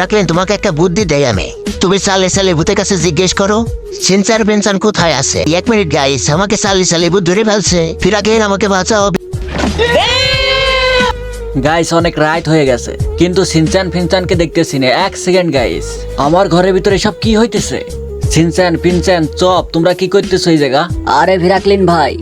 রাখলেন তোমাকে একটা বুদ্ধি দেয় আমি। তুমি চালে চালে ভূতের কাছে জিজ্ঞেস করো সিনচার বেনচান কোথায় আছে? এক মিনিট গাইস আমাকে চালে চালে ভূত ধরে ফেলছে। ফিরাকেন আমাকে বাঁচাও। গাইস অনেক রাইট হয়ে গেছে কিন্তু সিনচান ফিনচানকে দেখতেছি না। এক সেকেন্ড গাইস আমার ঘরের ভিতরে সব কি হইতেছে? সিনচান ফিনচান চপ তোমরা কি করতেছো এই জায়গা? আরে ভিরাকলিন ভাই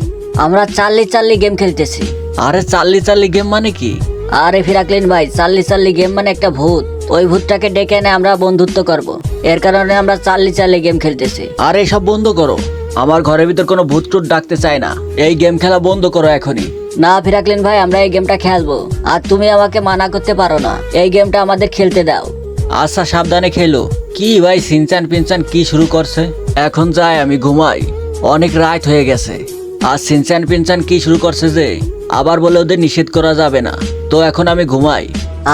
আমরা চাল্লি চাল্লি গেম খেলতেছি। আরে চাল্লি চাল্লি গেম মানে কি? আরে ফিরাকলিন ভাই চাল্লি চাল্লি গেম মানে একটা ভূত। ওই ভূতটাকে ডেকে এনে আমরা বন্ধুত্ব করব। এর কারণে আমরা চাল্লি চাল্লি গেম খেলতেছি। আরে সব বন্ধ করো। আমার ঘরের ভিতর কোনো ভূত টুত ডাকতে চায় না। এই গেম খেলা বন্ধ করো এখনই। না ফিরাকলিন ভাই আমরা এই গেমটা খেলব। আর তুমি আমাকে মানা করতে পারো না। এই গেমটা আমাদের খেলতে দাও। আচ্ছা সাবধানে খেলো। কি ভাই সিনচান পিনচান কি শুরু করছে? এখন যাই আমি ঘুমাই। অনেক রাত হয়ে গেছে। আর সিনচান পিনচান কি শুরু করছে যে? আবার বলে ওদের নিষেধ করা যাবে না। তো এখন আমি ঘুমাই।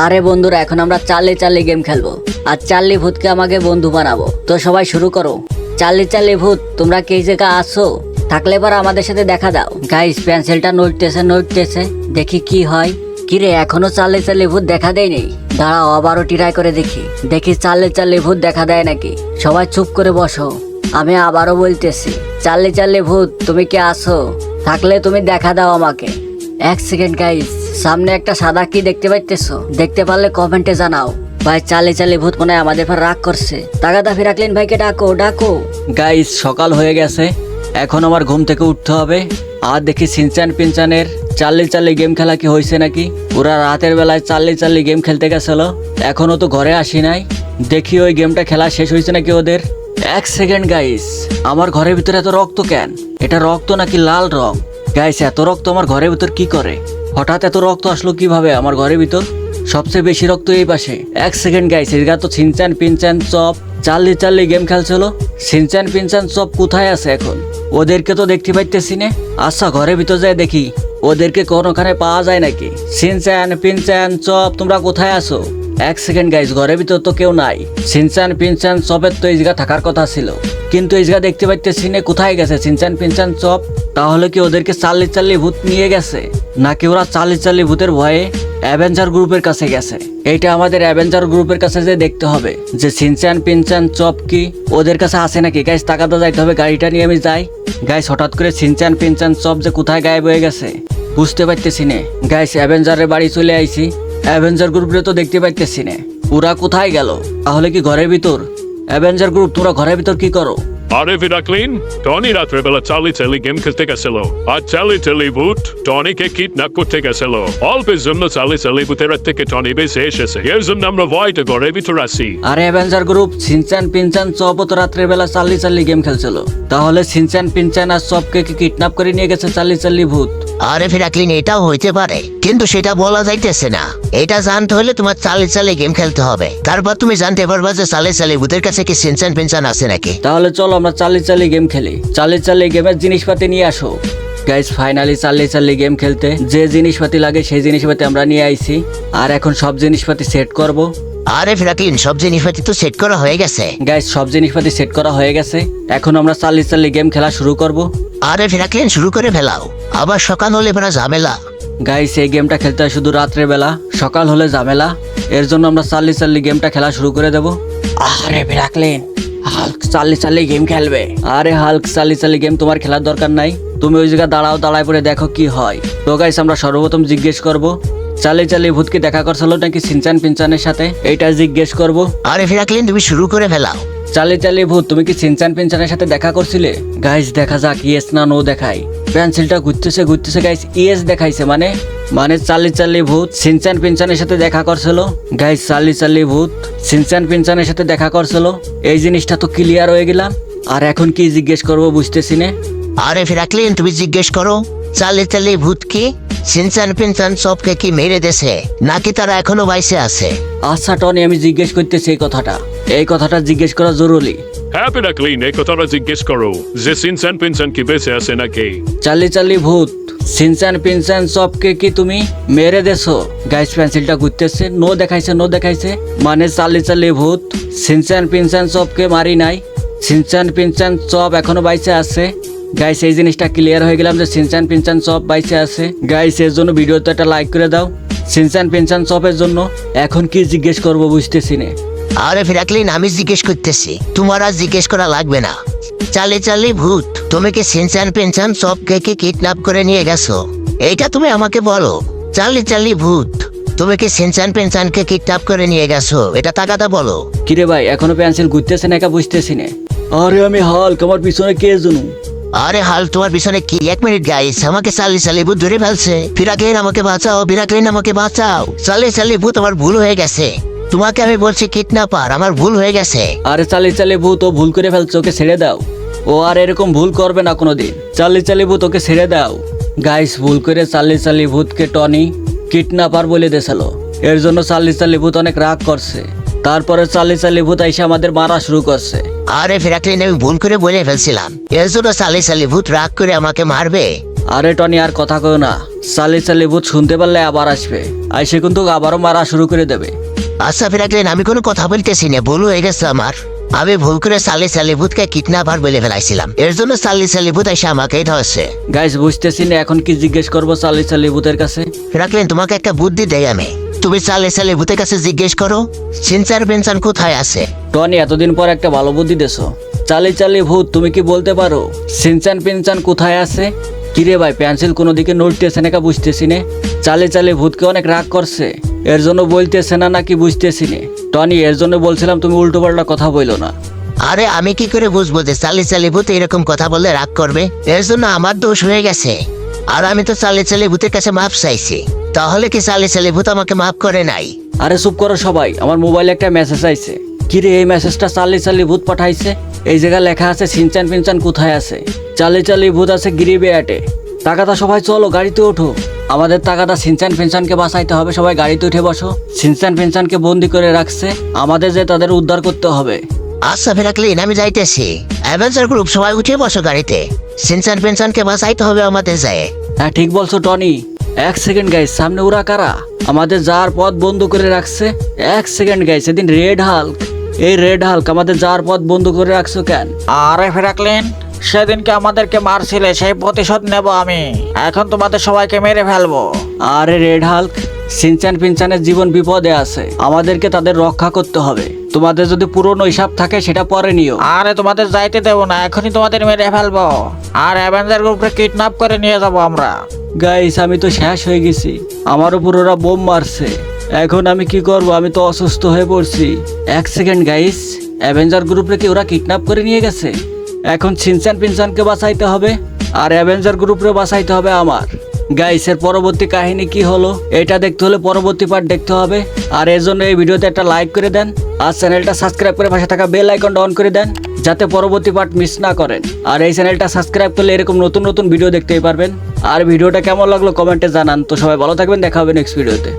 আরে বন্ধুরা, এখন আমরা চাল্লি চাল্লি গেম খেলব। আর চাল্লি ভূতকে আমাকে বন্ধু বানাবো। তো সবাই শুরু করো। চাল্লি চাল্লি ভূত, তোমরা কে জায়গা আসো থাকলে এবার আমাদের সাথে দেখা দাও। গাইস পেন্সিলটা নড়তেছে নড়তেছে। দেখি কি হয়। কিরে, এখনও চাল্লি চাল্লি ভূত দেখা দেয় দেয়নি দাঁড়াও, আবারও ট্রাই করে দেখি। দেখি চাল্লি চাল্লি ভূত দেখা দেয় নাকি? সবাই চুপ করে বসো। আমি আবারও বলতেছি চাল্লি চাল্লি ভূত, তুমি কি আসো থাকলে তুমি দেখা দাও আমাকে। এক সেকেন্ড গাইস সামনে একটা সাদা কি দেখতে পাইতেছো। দেখতে পারলে কমেন্টে জানাও। ভাই, চালে চালে ভূত মনে হয় আমাদের পর রাগ করছে। তাগাদা ফিরাকলিন ভাইকে ডাকো ডাকো। গাইস সকাল হয়ে গেছে। এখন আমার ঘুম থেকে উঠতে হবে। আর দেখি সিনচান পিনচানের চাল্লি চাল্লি গেম খেলা কি হয়েছে নাকি? ওরা রাতের বেলায় চাল্লি চাল্লি গেম খেলতে গেছিল। এখনও তো ঘরে আসি নাই। দেখি ওই গেমটা খেলা শেষ হয়েছে নাকি ওদের। এক সেকেন্ড গাইস আমার ঘরের ভিতরে এত রক্ত কেন? এটা রক্ত নাকি লাল রং? গাইস এত রক্ত আমার ঘরের ভিতর কি করে? হঠাৎ এত রক্ত আসলো কীভাবে আমার ঘরের ভিতর? সবচেয়ে বেশি রক্ত এই পাশে। এক সেকেন্ড গাইস এদিকে তো ছিনচান পিনচান চপ চাল্লি চাল্লি গেম খেলছিল। সিনচান পিনচান চপ কোথায় আছে এখন? ওদেরকে তো দেখতে পাইতেছি না। আচ্ছা ঘরের ভিতর যায় দেখি। ওদেরকে কোনোখানে পাওয়া যায় নাকি? সিনচান পিনচান চপ, তোমরা কোথায় আছো? এক সেকেন্ড গাইস ঘরের ভিতর তো কেউ নাই। সিনচান পিনচান চপের তো এই জায়গা থাকার কথা ছিল। কিন্তু জায়গা দেখতে পাইতেছি না, কোথায় গেছে? সিনচান পিনচান চপ তাহলে কি ওদেরকে চাল্লি চাল্লি ভূত নিয়ে গেছে? নাকি ওরা চাল্লি চাল্লি ভূতের ভয়ে অ্যাভেঞ্জার গ্রুপের কাছে গেছে? এইটা আমাদের অ্যাভেঞ্জার গ্রুপের কাছে যে দেখতে হবে। যে সিনচান পিনচান চপ কি ওদের কাছে আছে নাকি? গাইস তাকাতে যাইতে হবে, গাড়িটা নিয়ে আমি যাই। গাইস হঠাৎ করে সিনচান পিনচান চপ যে কোথায় গায়েব হয়ে গেছে, বুঝতে পারতেছি না। গাইস অ্যাভেঞ্জারের বাড়ি চলে আইছি। অ্যাভেঞ্জার গ্রুপে তো দেখতে পাইতেছি না। ওরা কোথায় গেল? তাহলে কি ঘরের ভিতর? অ্যাভেঞ্জার গ্রুপ তোমরা ঘরের ভিতর কি করো? আরে ভিরাকলিন টনি রাত্রেবেলা চালি চালি গেম খেলতে গেছিল। আর চালি চালি ভূত টনিকে কিডন্যাপ করতে গেছিল। অল্পের জন্য চালি চালি হাত থেকে টনি বেঁচে এসেছে। এর জন্য আমরা ভয়টা ঘরের ভিতর আসি আরে Avenger group Shinchan Pinchan Chop তো রাত্রের বেলা চাল্লি চাল্লি গেম খেলছিল। তাহলে সিনচান পিনচান আর সবকে কি কিডন্যাপ করে নিয়ে গেছে চাল্লি চাল্লি ভূত? আরে ফিরাকলিন এটাও হইতে পারে। কিন্তু সেটা বলা যাইতেছে না। এটা জানতে হলে তোমার চালে চালে গেম খেলতে হবে। তারপর তুমি জানতে পারবা যে চালে চালে ভূতের কাছে কি সিনচান পিনচান আছে নাকি। তাহলে চলো আমরা চাল্লি চাল্লি গেম খেলি। চাল্লি চাল্লি গেমের জিনিসপাতি নিয়ে আসো। গাইজ ফাইনালি চাল্লি চাল্লি গেম খেলতে। যে জিনিসপাতি লাগে সেই জিনিসপাতি আমরা নিয়ে আইছি। আর এখন সব জিনিসপাতি সেট করব। আরে ফিরাকলিন সব জিনিসপাতি তো সেট করা হয়ে গেছে। গাইজ সব জিনিসপাতি সেট করা হয়ে গেছে। এখন আমরা চাল্লি চাল্লি গেম খেলা শুরু করব। আরে ফিরাকলিন শুরু করে ফেলাও। আবার সকাল হলে এবার ঝামেলা। গাইস এই গেমটা খেলতে হয় শুধু রাত্রে বেলা। সকাল হলে ঝামেলা। এর জন্য আমরা চাল্লি চাল্লি গেমটা খেলা শুরু করে দেবো। আরে রাখলেন হাল্ক চাল্লি চাল্লি গেম খেলবে। আরে হাল্ক চাল্লি চাল্লি গেম তোমার খেলার দরকার নাই। তুমি ওই জায়গায় দাঁড়াও দাঁড়ায় পরে দেখো কি হয়। তো গাইস আমরা সর্বপ্রথম জিজ্ঞেস করব চাল্লি চাল্লি ভূতকে দেখা করছিল নাকি সিনচান পিনচানের সাথে? এইটা জিজ্ঞেস করব। আরে ফিরাকলিন তুমি শুরু করে ফেলাও। চালি চালি ভূত তুমি কি সিনচান পিনচানের সাথে দেখা করছিলে? গাইস দেখা যাক ইয়েস না নো দেখাই পেন্সিলটা ঘুরতেছে ঘুরতেছে গাইস ইয়েস দেখাইছে মানে? মানে চালি চালি ভূত সিনচান পিনচানের সাথে দেখা করছিল? গাইস চালি চালি ভূত সিনচান পিনচানের সাথে দেখা করছিল? এই জিনিসটা তো ক্লিয়ার হয়ে গেলাম। আর এখন কি জিজ্ঞেস করব বুঝতেছি না? আরে ফিরাকলিন তুমি জিজ্ঞেস করো চালে চালে ভূত কি? সিনচান পিনচান সবকে কি মেরে দেছে নাকি তারা এখনও বাইসে আছে? আচ্ছা টনি আমি জিজ্ঞেস করতেছি এই কথাটা। এই কথাটা জিজ্ঞেস করা জরুরি। হ্যাঁ ক্লিন এই কথাটা জিজ্ঞেস করো। যে সিনসান পিনসান কি বেঁচে আছে নাকি? চালি চালি ভূত সিনচান পিনচান সবকে কি তুমি মেরে দেছো? গাইস পেন্সিলটা ঘুরতেছে নো দেখাইছে নো দেখাইছে। মানে চালি চালি ভূত সিনচান পিনচান সবকে মারি নাই। সিনচান পিনচান সব এখনও বাইসে আছে। গাইস এই জিনিসটা ক্লিয়ার হয়ে গেলাম যে সিনচান পিনচান সব বাইসে আছে। গাইস এর জন্য ভিডিওতে একটা লাইক করে দাও। সিনচান পিনচান সবের জন্য। এখন কি জিজ্ঞেস করব বুঝতেছি না। আরে ফিরাকলিন আমি জিজ্ঞেস করতেছি। তোমার আর জিজ্ঞেস করা লাগবে না। চালে চালে ভূত তুমি কি সিনচান পেনচান সব কে কিডন্যাপ করে নিয়ে গেছো? এইটা তুমি আমাকে বলো। চালি চালি ভূত তুমি কি সিনচান পেনচানকে কিডন্যাপ করে নিয়ে গেছো? এটা টাকাটা বলো। কিরে ভাই এখনও পেন্সিল ঘুরতেছে না একা বুঝতেছি না। আরে আমি হাল্ক আমার পিছনে কে জুনু? আরে হাল তোমার পিছনে কি? এক মিনিট গাইস আমাকে চালি চালি ভূত ধরে ফেলছে। ফিরাকলিন আমাকে বাঁচাও ফিরাকলিন আমাকে বাঁচাও। চালি চালি ভূত আমার ভুল হয়ে গেছে। তোমাকে আমি বলছি কিডন্যাপার আমার ভুল হয়ে গেছে। আরে চালি চালি ভূত ও ভুল করে ফেলছে ওকে ছেড়ে দাও। ও আর এরকম ভুল করবে না কোনোদিন। চালি চালি ভূত ওকে ছেড়ে দাও। গাইস ভুল করে চালি চালি ভূতকে টনি কিডন্যাপার বলে দিয়েছিল এর জন্য চালি চালি ভূত অনেক রাগ করছে। তারপরে চালি চালি ভূত এসে আমাদের মারা শুরু করছে। আরে ফিরাকলিন আমি ভুল করে বলে ফেলছিলাম। এর জন্য চালি চালি ভূত রাগ করে আমাকে মারবে। আরে টনি আর কথা কও না। চালি চালি ভূত শুনতে পারলে আবার আসবে। আইসে কিন্তু আবারও মারা শুরু করে দেবে। আচ্ছা ফিরাকলিন আমি কোনো কথা বলতেছি না ভুল হয়ে গেছে আমার। আমি ভুল করে চালি চালি ভূতকে কিডন্যাপার বলে ফেলাইছিলাম। এর জন্য চালি চালি ভূত এসে আমাকে ধরছে। গাইস বুঝতেছি না এখন কি জিজ্ঞেস করব চালি চালি ভূতের কাছে? ফিরাকলিন তোমাকে একটা বুদ্ধি দেই আমি। তুমি চালে চালে ভূতের কাছে জিজ্ঞেস করো সিনচার পেনচান কোথায় আছে? টনি এতদিন পর একটা ভালো বুদ্ধি দেছো। চালি চালি ভূত তুমি কি বলতে পারো? সিনচান পিনচান কোথায় আছে? কিরে ভাই পেন্সিল কোনো দিকে নড়তেছে না কা বুঝতেছি নে? চালে চালে ভূতকে অনেক রাগ করছে। এর জন্য বলতেছে না নাকি বুঝতেছি নে। টনি এর জন্য বলছিলাম তুমি উল্টো পাল্টা কথা বইলো না। আরে আমি কি করে বুঝব যে চালি চালি ভূত এরকম কথা বললে রাগ করবে? এর জন্য আমার দোষ হয়ে গেছে। আর আমি তো চালি চালি ভূতের কাছে মাপ চাইছি। তাহলে কি চালি চালি ভূত আমাকে মাফ করে নাই? আরে চুপ করো সবাই আমার মোবাইলে একটা মেসেজ আইছে। কিরে এই মেসেজটা চালি চালি ভূত পাঠাইছে? এই জায়গায় লেখা আছে সিনচান পিনচান কোথায় আছে? চালি চালি ভূত আছে গিরিবে আটে টাকাটা সবাই চলো গাড়িতে ওঠো। আমাদের টাকাটা সিনচান পেনশনকে বাঁচাইতে হবে সবাই গাড়িতে উঠে বসো। সিনচান পেনশনকে বন্দি করে রাখছে আমাদের যে তাদের উদ্ধার করতে হবে। আচ্ছা ফেরাকলিন আমি যাইতেছি। অ্যাভেঞ্জার গ্রুপ সবাই উঠে বসো গাড়িতে। সিনচান পেনশনকে বাঁচাইতে হবে আমাদের যায় হ্যাঁ ঠিক বলছো টনি। এক সেকেন্ড গাইস সামনে ওরা কারা? আমাদের যাওয়ার পথ বন্ধ করে রাখছে এক সেকেন্ড গাইস সেদিন রেড হাল্ক। এই রেড হাল্ক আমাদের যাওয়ার পথ বন্ধ করে রাখছো কেন? আরে ফেরাকলিন সেদিনকে আমাদেরকে মারছিলে সেই প্রতিশোধ নেব আমি। এখন তোমাদের সবাইকে মেরে ফেলব। আরে রেড হাল্ক সিনচান পিনচানের জীবন বিপদে আছে। আমাদেরকে তাদের রক্ষা করতে হবে। তোমাদের যদি পুরনো হিসাব থাকে সেটা পরে নিও। আরে তোমাদের যাইতে দেবো না এখনই তোমাদের মেরে ফেলব। আর অ্যাভেঞ্জার গ্রুপকে কিডন্যাপ করে নিয়ে যাব আমরা। গাইস আমি তো শেষ হয়ে গেছি। আমার উপর ওরা বোম মারছে। এখন আমি কি করব? আমি তো অসুস্থ হয়ে পড়ছি। এক সেকেন্ড গাইস। অ্যাভেঞ্জার গ্রুপে কি ওরা কিডন্যাপ করে নিয়ে গেছে? এখন সিনচান পিনচানকে বাঁচাইতে হবে আর অ্যাভেঞ্জার গ্রুপরে বাঁচাইতে হবে আমার। গাইসের পরবর্তী কাহিনী কি হলো? এটা দেখতে হলে পরবর্তী পার্ট দেখতে হবে। আর এর জন্য এই ভিডিওতে একটা লাইক করে দেন আর চ্যানেলটা সাবস্ক্রাইব করে পাশে থাকা বেল আইকনটা অন করে দেন যাতে পরবর্তী পার্ট মিস না করেন। আর এই চ্যানেলটা সাবস্ক্রাইব করলে এরকম নতুন নতুন ভিডিও দেখতেই পারবেন। আর ভিডিওটা কেমন লাগল কমেন্টে জানান। তো সবাই ভালো থাকবেন, দেখা হবে নেক্সট ভিডিওতে